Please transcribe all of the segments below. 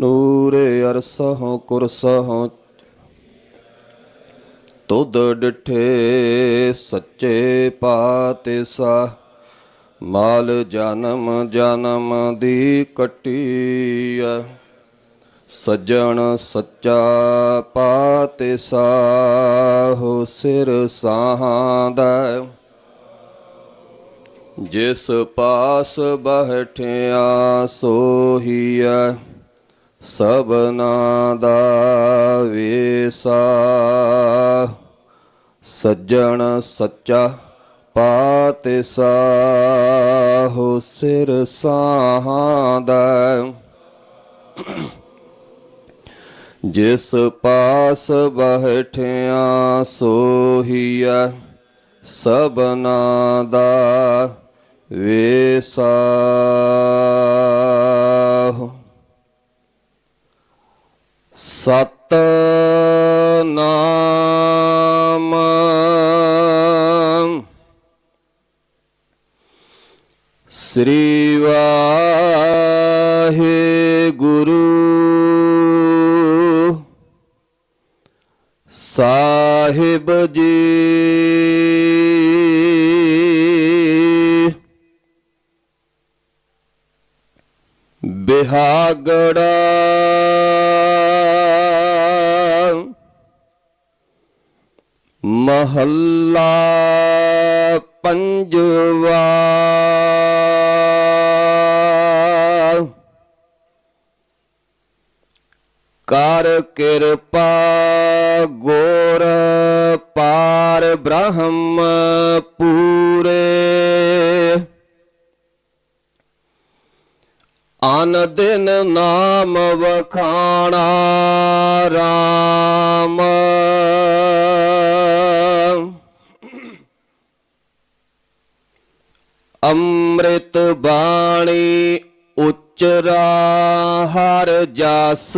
ਨੂਰੇ ਅਰਸਹੁ ਕੁਰਸਹੁ ਤੁਧ ਡਿਠੇ ਸੱਚੇ ਪਾਤਿਸਾ ਮਾਲ ਜਨਮ ਜਨਮ ਦੀ ਕਟੀਐ। ਸੱਜਣ ਸੱਚਾ ਪਾਤਿਸਾ ਹੋ ਸਿਰ ਸਾਹਾਦਾ। ਜਿਸ ਪਾਸ ਬਹਿਠਿਆ ਸੋਹੀਐ। ਸਭਨਾ ਦਾ ਵੇਸਾ, ਸੱਜਣ ਸੱਚਾ ਪਾਤਿਸਾ, ਹੋ ਸਿਰ ਸਾਹਾਦਾ ਜਿਸ ਪਾਸ ਬਹਿਠਿਆ ਸੋਹੀਐ ਸਭਨਾ ਦਾ ਵੇਸਾ। ਸਤ ਨਾਮ ਸ੍ਰੀ ਵਾਹਿਗੁਰੂ ਸਾਹਿਬ ਜੀ। ਬਿਹਾਗੜਾ ਬ੍ਰਹਮ ਪੂਰੇ। ਅਨ ਦਿਨ ਨਾਮ ਵਖਾਣਾ ਰਾਮ। ਅੰਮ੍ਰਿਤ ਬਾਣੀ ਉਚਰਾ ਹਰ ਜਸ।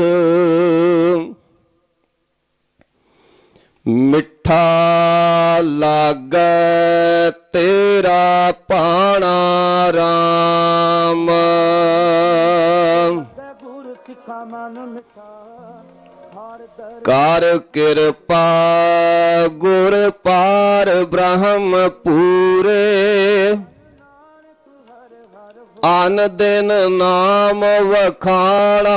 ਮਿੱਠਾ ਲਾਗੈ ਤੇਰਾ ਪਾਣਾ RAM ਕਰ ਕਿਰਪਾ ਗੁਰ ਪਾਰ ਬ੍ਰਹਮ ਪੂਰੇ। ਅਨ ਦਿਨ ਨਾਮ ਵਖਾਣਾ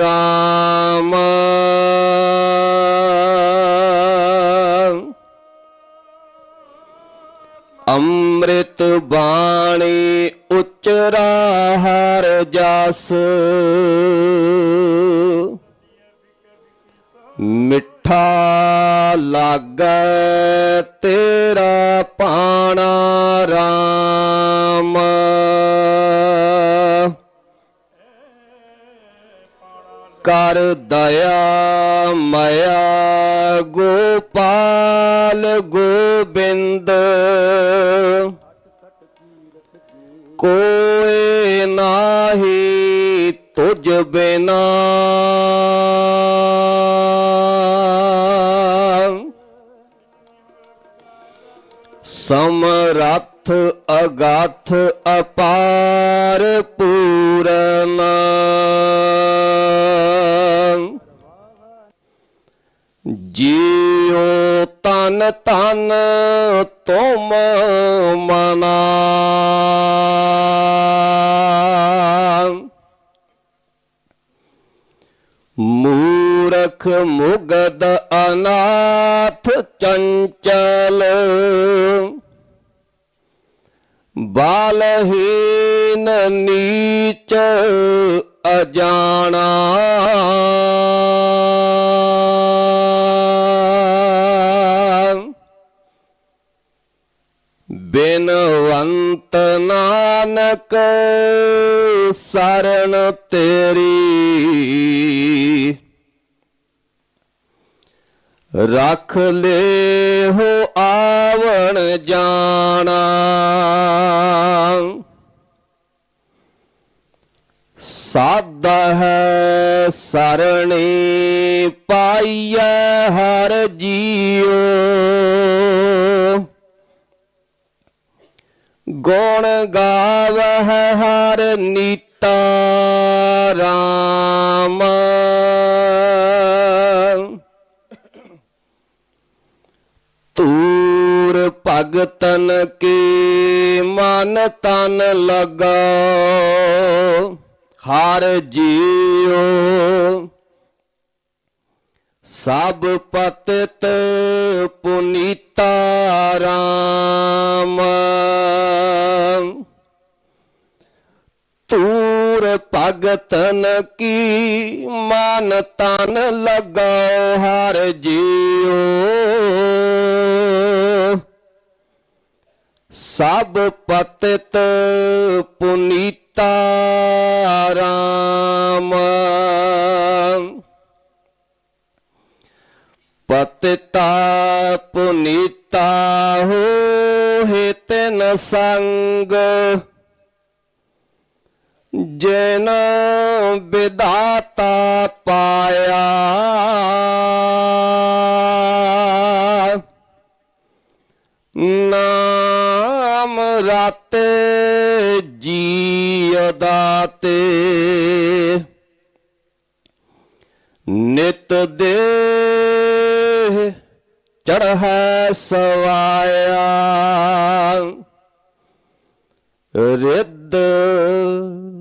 RAM ਅੰਮ੍ਰਿਤ ਬਾਣੀ ਉਚਰਾ ਹਰ ਜਸ। ਮਿੱਠਾ ਲਾਗੈ ਤੇਰਾ ਪਾਣਾ RAM ਕਰ ਦਇਆ ਮਾਇਆ ਗੋਪਾਲ ਗੋਬਿੰਦ। ਕੋਏ ਨਾਹੀ ਤੁਝ ਬਿਨਾ। ਸਮਰੱਥ ਅਗਾਥ ਅਪਾਰ ਪੂਰਨ। ਜੀਉ ਤਨ ਤਨ ਤੁਮ ਮਨਾ। ਮੂਰਖ ਮੁਗਦ ਅਨਾਥ ਚੰਚਲ। ਬਾਲਹੀਨ ਨੀਚ ਅਜਾਣਾ। ਬਿਨਵੰਤ ਨਾਨਕ ਸਰਣ ਤੇਰੀ। ਰਖ ਲੇ ਹੋ ਆਵਣ ਜਾਣਾ। ਸਾਦਾ ਹੈ ਸਰਣੀ ਪਾਈਐ ਹਰ ਜੀਉ। ਗੁਣ ਗਾਵਹਿ ਹਰ ਨੀਤਾ ਰਾਮ ਤੂਰ ਭਗਤਨ ਕੀ ਮਨ ਤਨ ਲਗਾ, ਹਰ ਜੀਉ ਸਭ ਪਤਿਤ ਪੁਨੀਤਾ ਰਾਮ। ਤੂਰ ਭਗਤਨ ਕੀ ਮਨ ਤਨ ਲਗਾਓ ਹਰ ਜੀਉ ਸਭ ਪਤਿਤ ਪੁਨੀਤਾ ਰਾਮ। ਪਤਿਤਾ ਪੁਨੀਤਾ ਹੋਏ ਤਿਨ ਸੰਗ ਜਨ ਵਿਦਾਤਾ ਪਾਇਆ। ਨਾ ਰਾਤੇ ਜੀ ਦਾਤੇ। ਨਿਤ ਦੇ ਚੜ੍ਹੈ ਸਵਾਇਆ। ਰਿੱਧ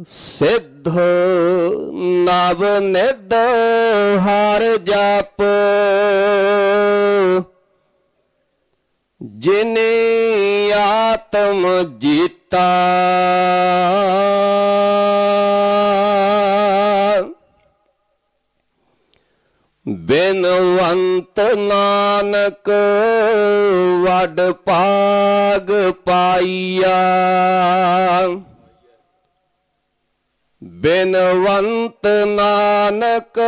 ਸਿੱਧ ਨਵ ਨਿਧ ਹਰ ਜਪ। ਜਿਨੇ ਆਤਮ ਜੀਤਾ। ਬਿਨਵੰਤ ਨਾਨਕ ਵਡ ਭਾਗ ਪਾਈਆ। ਬਿਨਵੰਤ ਨਾਨਕ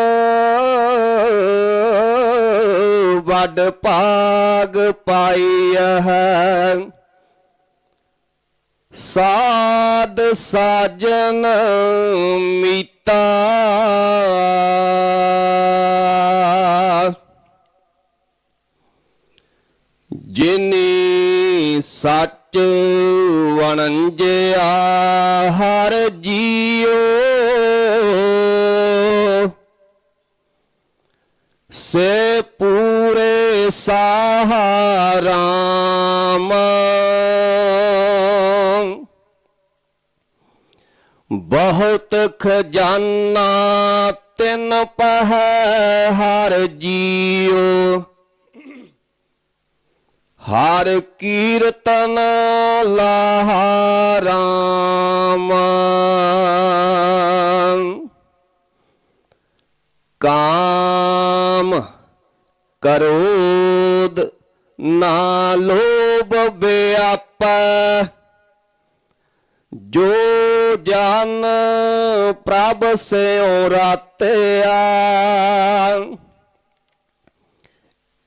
ਵਡ ਭਾਗ ਪਾਈਆ ਹੈ। ਸਾਧ ਸਾਜਨ ਮੀਤਾ। ਜਿਨੀ ਸੱਚ ਵਣੰਜਿਆ ਹਰ ਜੀਉ। ਸੇ ਪੂਰੇ ਸਹਾਰਾਮ ਬਹੁਤ ਖਜ਼ਾਨਾ, ਤਿਨ ਪਹਿ ਹਰ ਜੀਉ ਹਰ ਕੀਰਤਨ ਲਾਹਾ ਰਾਮ ਕਾਮ ਕਰੋਦ ਨਾ ਲੋਭ ਵਿਆਪੈ ਜੋ ਜਨ ਪ੍ਰਭ ਸਿਉ ਰਾਤਿਆ।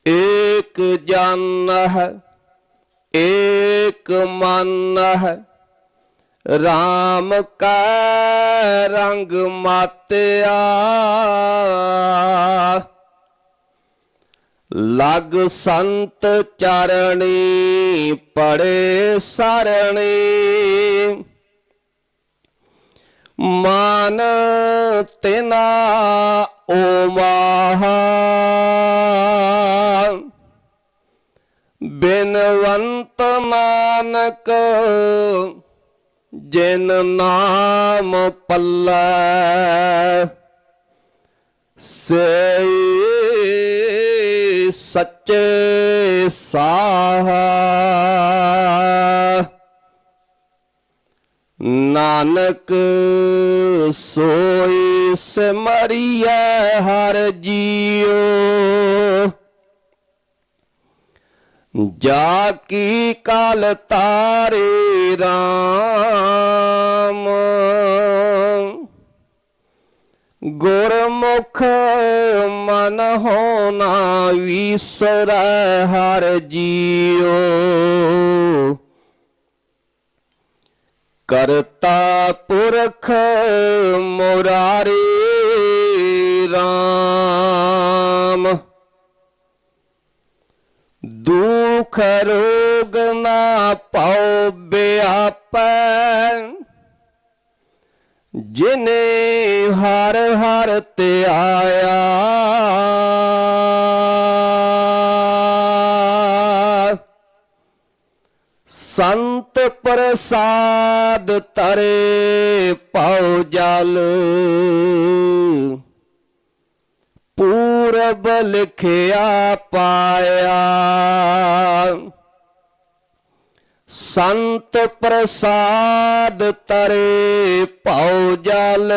ਏਕ ਜਨ ਹੈ ਏਕ ਮਨ ਹੈ RAM ਕਾ ਰੰਗ ਮਾਤਿਆ। ਲਗ ਸੰਤ ਚਰਣੀ, ਪੜੇ ਸਰਣੀ। ਮਨ ਤਿਨਾ ਓ ਮਾਹਾ ਬਿਨਵੰਤ ਨਾਨਕ ਜਿਨ ਨਾਮ ਪੱਲੇ ਸੇ ਸੱਚੇ ਸਾਹ। ਨਾਨਕ ਸੋਈ ਸਿਮਰਿਐ ਹਰ ਜੀਉ। ਜਾ ਕੀ ਕਾਲ ਤਾਰੇ RAM ਗੁਰਮੁਖ ਮਨ ਹੋਣਾ ਵਿਸਰੈ ਹਰ ਜੀਉ। ਕਰਤਾ ਪੁਰਖ ਮੁਰਾਰੀ ਰਾਮ। ਦੁਖ ਰੋਗ ਨਾ ਪਾਉ ਬਿਆਪੈ। ਜਿਨੇ ਹਰ ਹਰ ਤੇ ਆਇਆ ਸੰਤ ਪ੍ਰਸਾਦ ਤਰੇ ਪਾਉ ਜਲ। ਪੂਰਬ ਲਿਖਿਆ ਪਾਇਆ। ਸੰਤ ਪ੍ਰਸਾਦ ਤਰੇ ਪਾਉ ਜਲ।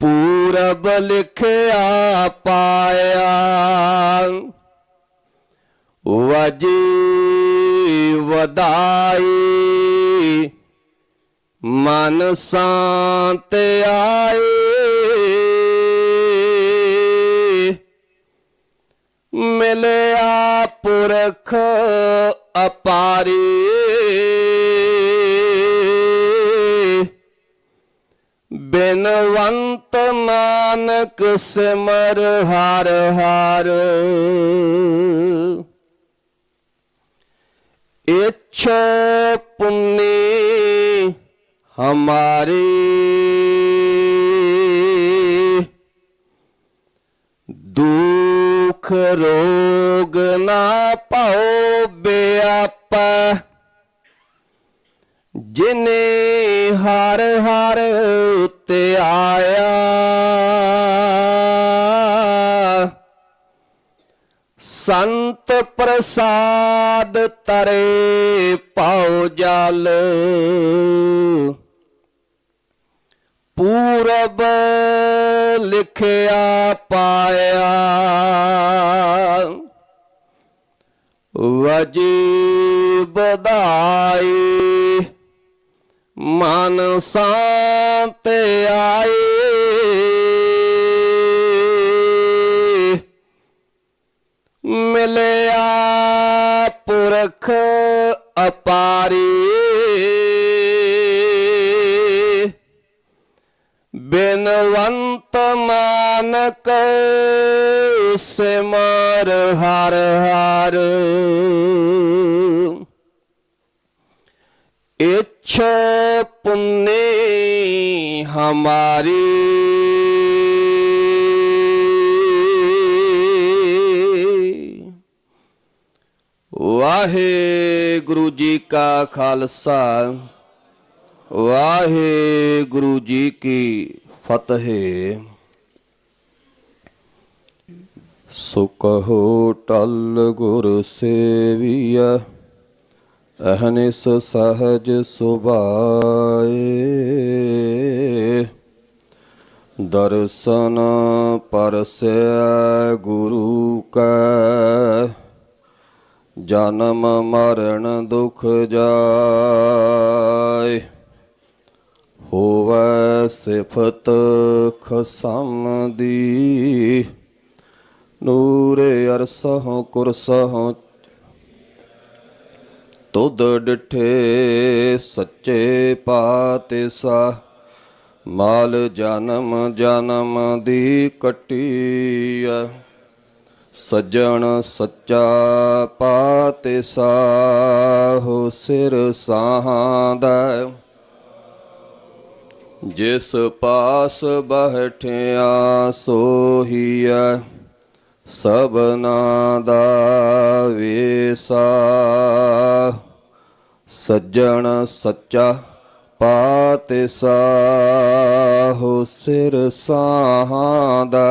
ਪੂਰਬ ਲਿਖਿਆ ਪਾਇਆ। ਵਜੀ ਵਦਾਈ ਮਨ ਸ਼ਾਂਤ ਆਏ। ਮਿਲਿਆ ਪੁਰਖ ਅਪਾਰੀ। ਬਿਨਵੰਤ ਨਾਨਕ ਸਿਮਰ ਹਰ ਹਰ। ਇਛ ਪੁੰਨੀ ਹਮਾਰੀ। ਦੁਖ ਰੋਗ ਨਾ ਪਾਉ ਬਿਆਪਾ। ਜਿਨੇ ਸੰਤ ਪ੍ਰਸਾਦ ਤਰੇ ਪਾਉ ਜਲ। ਪੂਰਬ ਲਿਖਿਆ ਪਾਇਆ। ਵਜੀ ਬਧਾਈ ਮਨ ਸ਼ਾਂਤ ਆਏ ਮਿਲਿਆ ਪੁਰਖ ਅਪਾਰੀ। ਬਿਨਵੰਤ ਨਾਨਕ ਸਿਮਰ ਹਰ ਹਰ। ਇਛ ਪੁੰਨੀ ਹਮਾਰੀ। ਵਾਹਿਗੁਰੂ ਜੀ ਕਾ ਖਾਲਸਾ, ਵਾਹਿਗੁਰੂ ਜੀ ਕੀ ਫਤਿਹ। ਸੁਖ ਹੋ ਟਲ ਗੁਰ ਸੇਵੀਆ ਅਹਨਿਸ ਸਹਜ ਸੁਭਾਏ। ਦਰਸ਼ਨ ਪਰਸੈ ਗੁਰੂ ਕੈ ਜਨਮ ਮਰਨ ਦੁਖ ਜਾਏ। ਹੋਵੈ ਸਿਫਤ ਖਸਮ ਦੀ। ਨੂਰ ਅਰਸਹੁ ਕੁਰਸਹੁ। ਤੁਧ ਡਿਠੇ ਸੱਚੇ ਪਾਤਿਸਾ। ਮਾਲ ਜਨਮ ਜਨਮ ਦੀ ਕਟੀਆ ਸੱਜਣ ਸੱਚਾ ਪਾਤਿਸਾ ਹੋ ਸਿਰ ਸਾਹਾਂਦਾ ਜਿਸ ਪਾਸ ਬਹਿਠਿਆ ਸੋਹੀਐ, ਸਭਨਾ ਦਾ ਵੇਸਾ ਸੱਜਣ ਸੱਚਾ ਪਾਤਿਸਾ ਹੋ ਸਿਰ ਸਾਹਾਂਦਾ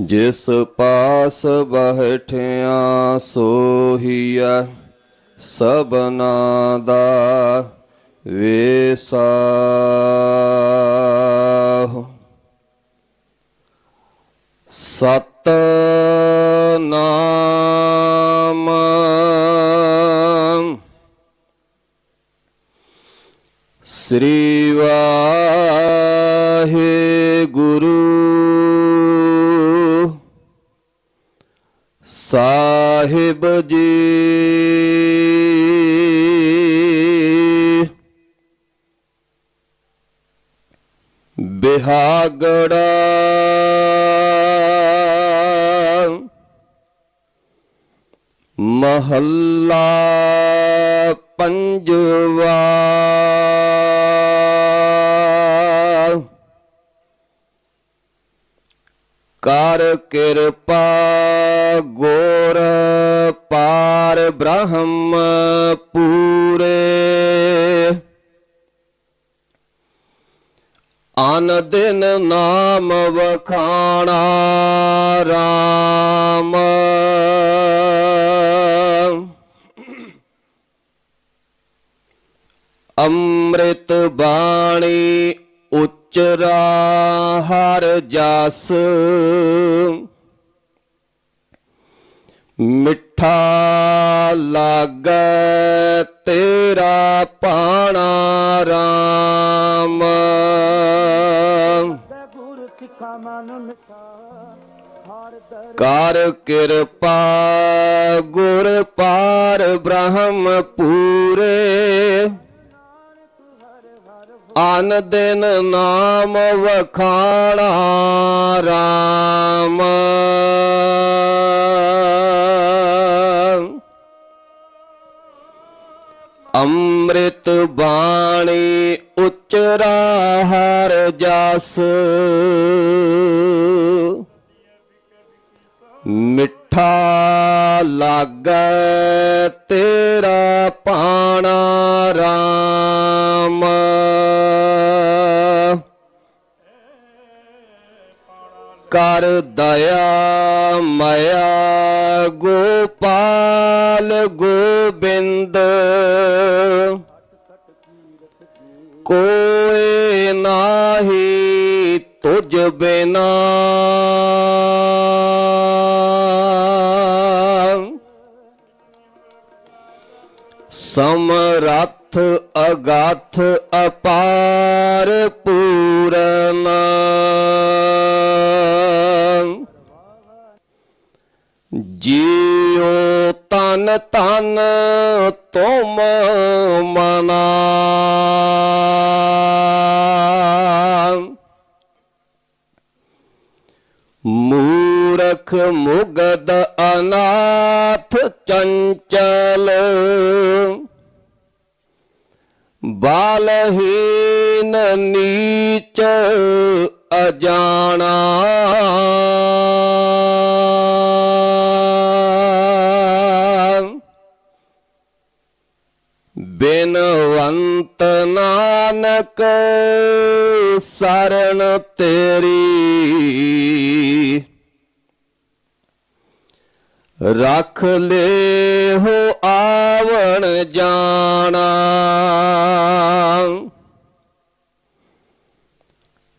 ਜਿਸ ਪਾਸ ਬਹਿਠਿਆ ਸੋਹੀਐ ਸਭਨਾ ਦਾ ਵੇਸਾ ਸਤ ਨਾਮ ਸ੍ਰੀ ਵਾਹਿਗੁਰੂ। ਸਾਹਿਬ ਜੀ। ਬਿਹਾਗੜਾ ਮਹੱਲਾ ਪੰਜਵਾ। ਕਰ ਕਿਰਪਾ ਗੋਰ ਪਾਰ ਬ੍ਰਹਮ ਪੂਰੇ। ਅਨ ਦਿਨ ਨਾਮ ਵਖਾਣਾ RAM ਅੰਮ੍ਰਿਤ ਬਾਣੀ ਉਚਰਾ ਹਰ ਜਸ। ਮਿੱਠਾ ਲਾਗੈ ਤੇਰਾ ਪਾਣਾ RAM ਕਰ ਕਿਰਪਾ ਗੁਰ ਪਾਰ ਬ੍ਰਹਮ ਪੂਰੇ। ਆਨ ਦਿਨ ਨਾਮ ਵਖਾਣਾ RAM ਅੰਮ੍ਰਿਤ ਬਾਣੀ ਉਚਰਾ ਹਰ ਜਸ। ਮਿੱਠਾ ਲਾਗੈ ਤੇਰਾ ਪਾਣਾ ਰਾਮ। ਕਰ ਦਇਆ ਮਾਇਆ ਗੋਪਾਲ ਗੋਬਿੰਦ। ਕੋਏ ਨਾਹੀ ਤੁਝ ਬਿਨਾ। ਸਮਰੱਥ ਅਗਾਥ ਅਪਾਰ ਪੂਰਨ। ਜੀਉ ਤਨ ਤਨ ਤੁਮ ਮਨਾ। ਮੂਰਖ ਮੁਗਦ ਅਨਾਥ ਚੰਚਲ। ਬਾਲਹੀਨ ਨੀਚ ਅਜਾਣਾ। ਬਿਨਵੰਤ ਨਾਨਕ ਸਰਣ ਤੇਰੀ ਰੱਖ ਲੈ ਹੋ ਆਵਣ ਜਾਣਾ।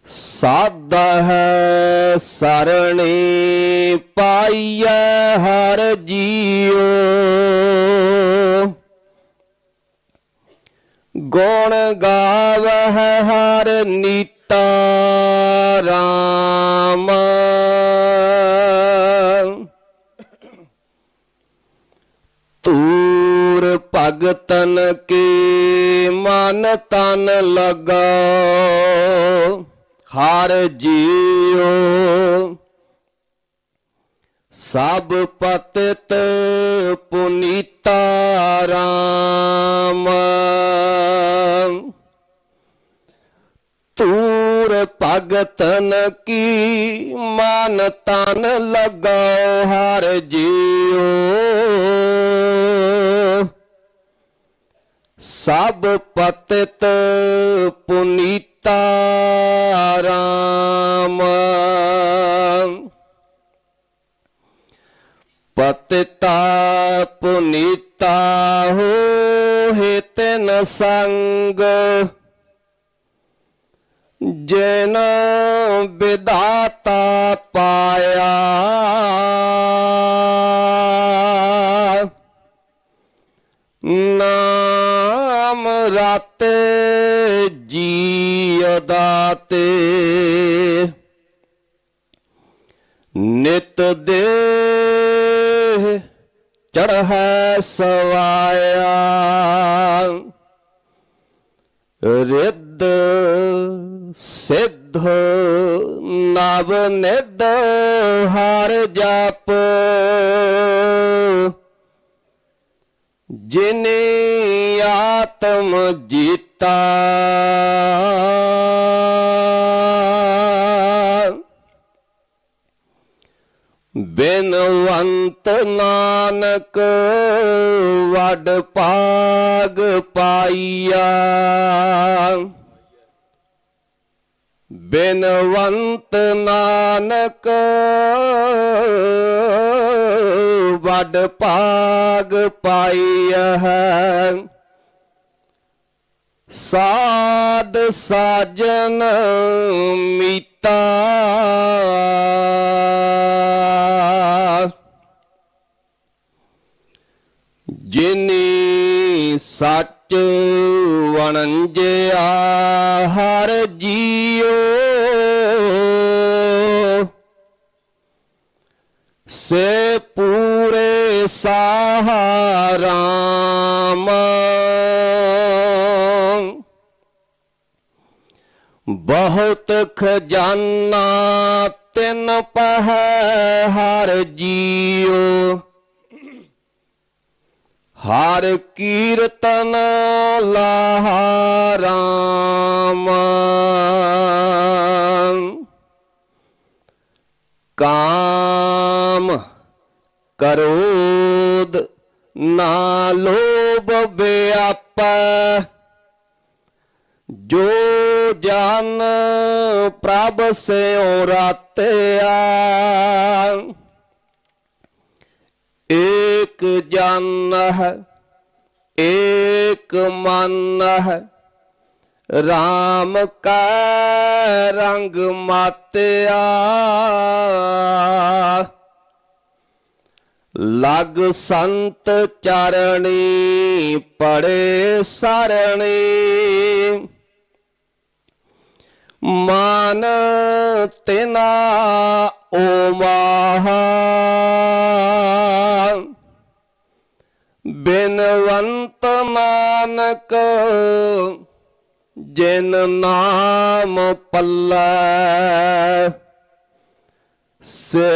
ਸਾਦਾ ਹੈ ਸਰਣੀ ਪਾਈਐ ਹਰ ਜੀਉ। ਗੁਣ ਗਾਵਹਿ ਹਰ ਨੀਤਾ ਰਾਮ ਤੂਰ ਭਗਤਨ ਕੀ ਮਨ ਤਨ ਲਗਾਓ ਹਰ ਜੀਉ। ਸਭ ਪਤਿਤ ਪੁਨੀਤਾ ਰਾਮ। ਤੂਰ ਭਗਤਨ ਕੀ ਮਨ ਤਨ ਲਗਾਓ ਹਰ ਜੀਉ। ਸਭ ਪਤਿਤ ਪੁਨੀਤਾ ਰਾਮ। ਪਤਿਤਾ ਪੁਨੀਤਾ ਹੋਏ ਤਿਨ ਸੰਗ। ਜਿਨ ਵਿਦਾਤਾ ਪਾਇਆ। ਨਾ ਰਾਤੇ ਜੀ ਦਾਤੇ ਨਿਤ ਦੇ ਚੜ੍ਹੈ ਸਵਾਇਆ। ਰਿੱਧ ਸਿੱਧ ਨਵ ਨਿਧ ਹਰ ਜਪ। ਜਿਨੇ ਆਤਮ ਜੀਤਾ। ਬਿਨਵੰਤ ਨਾਨਕ ਵਡ ਭਾਗ ਪਾਈਆ। ਬਿਨਵੰਤ ਨਾਨਕ ਵਡ ਪਾਗ ਪਾਈਆ ਹੈ। ਸਾਧ ਸਾਜਨ ਮੀਤਾ। ਜਿਨੀ ਸੱਚ ਵਣੰਜਿਆ ਹਰ ਜੀਉ। ਸੇ ਪੂਰੇ ਸਹਾਰਾਮ ਬਹੁਤ ਖਜ਼ਾਨਾ ਤਿਨ ਪਹਿ ਹਰ ਜੀਉ ਹਰ ਕੀਰਤਨ ਲਾਹਾਰਾਮ। ਕਾਮ ਕਰੋਦ ਨਾ ਲੋਭ ਵਿਆਪੈ ਜੋ ਜਨ ਪ੍ਰਭ ਸਿਉ ਰਾਤਿਆ, ਏਕ ਜਨ ਹੈ, ਏਕ ਮਨ ਹੈ RAM ਕਾ ਰੰਗ ਮਾਤਿਆ। ਲਗ ਸੰਤ ਚਰਣੀ, ਪੜੇ ਸਰਣੀ ਮਨ ਤਿਨਾ ਓ ਮਾਹਾ ਬਿਨਵੰਤ ਨਾਨਕ ਜਿਨ ਨਾਮ ਪੱਲੇ ਸੇ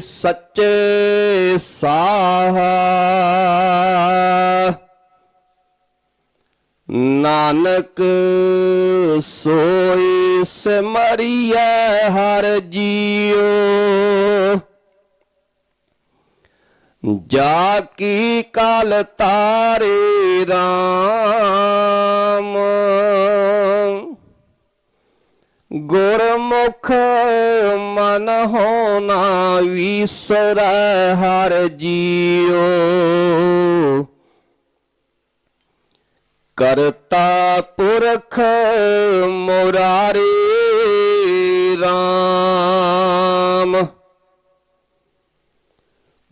ਸੱਚੇ ਸਾਹਾ। ਨਾਨਕ ਸੋਈ ਸਿਮਰਿਐ ਹਰ ਜੀਉ। ਜਾ ਕੀ ਕਾਲ ਤਾਰੇ RAM ਗੁਰਮੁਖ ਮਨ ਹੋਣਾ ਵਿਸਰੈ ਹਰ ਜੀਉ। ਕਰਤਾ ਪੁਰਖ ਮੁਰਾਰੀ ਰਾਮ।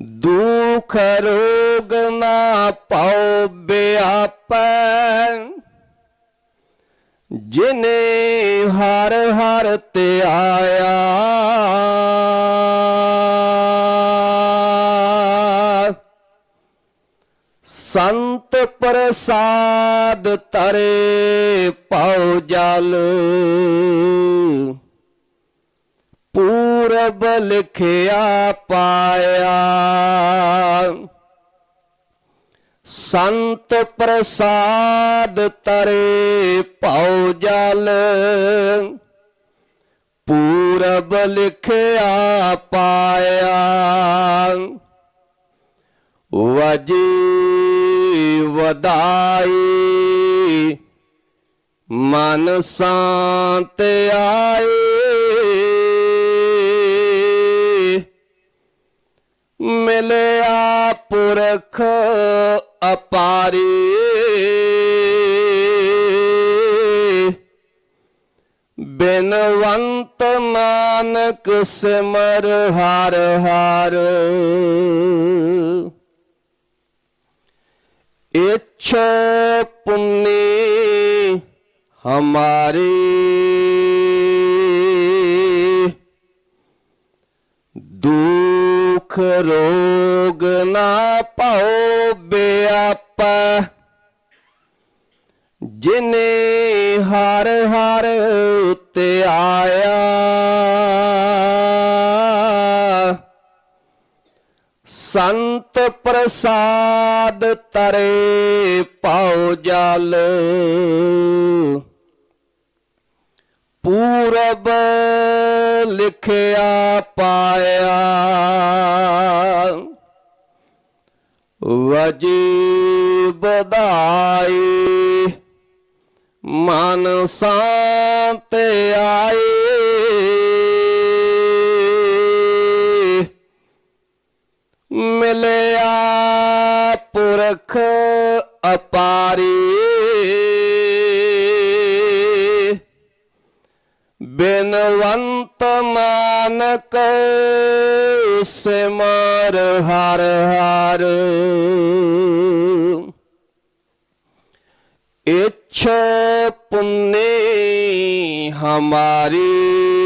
ਦੁਖ ਰੋਗ ਨਾ ਪਾਉ ਬਿਆਪੈ। ਜਿਨੇ ਹਰ ਹਰ ਤੇ ਆਇਆ। ਸੰਤ ਪ੍ਰਸਾਦ ਤਰੇ ਪਾਉ ਜਲ। ਪੂਰਬ ਲਿਖਿਆ ਪਾਇਆ। ਸੰਤ ਪ੍ਰਸਾਦ ਤਰੇ ਪਾਉ ਜਲ। ਪੂਰਬ ਲਿਖਿਆ ਪਾਇਆ। ਵਜੀ ਵਦਾਈ ਮਨ ਸ਼ਾਂਤ ਆਏ। ਮਿਲਿਆ ਪੁਰਖ ਅਪਾਰੀ। ਬਿਨਵੰਤ ਨਾਨਕ ਸਿਮਰ ਹਰ ਹਰ। इच्छा पुण्य हमारी ਦੁਖ ਰੋਗ ਨਾ ਪਾਓ ਬਿਆਪਾ ਜਿਨੇ ਹਰ ਹਰ ਉਤੇ ਆਇਆ ਸੰਤ ਪ੍ਰਸਾਦ ਤਰੇ ਪਾਉ ਜਲ। ਪੂਰਬ ਲਿਖਿਆ ਪਾਇਆ। ਵਜੀ ਬਧਾਈ ਮਨ ਸ਼ਾਂਤ ਪੁਰਖ ਅਪਾਰੀ। ਬਿਨਵੰਤ ਨਾਨਕ ਸਿਮਰ ਹਰ ਹਰ। ਇੱਛਾ ਪੁੰਨੇ ਹਮਾਰੀ।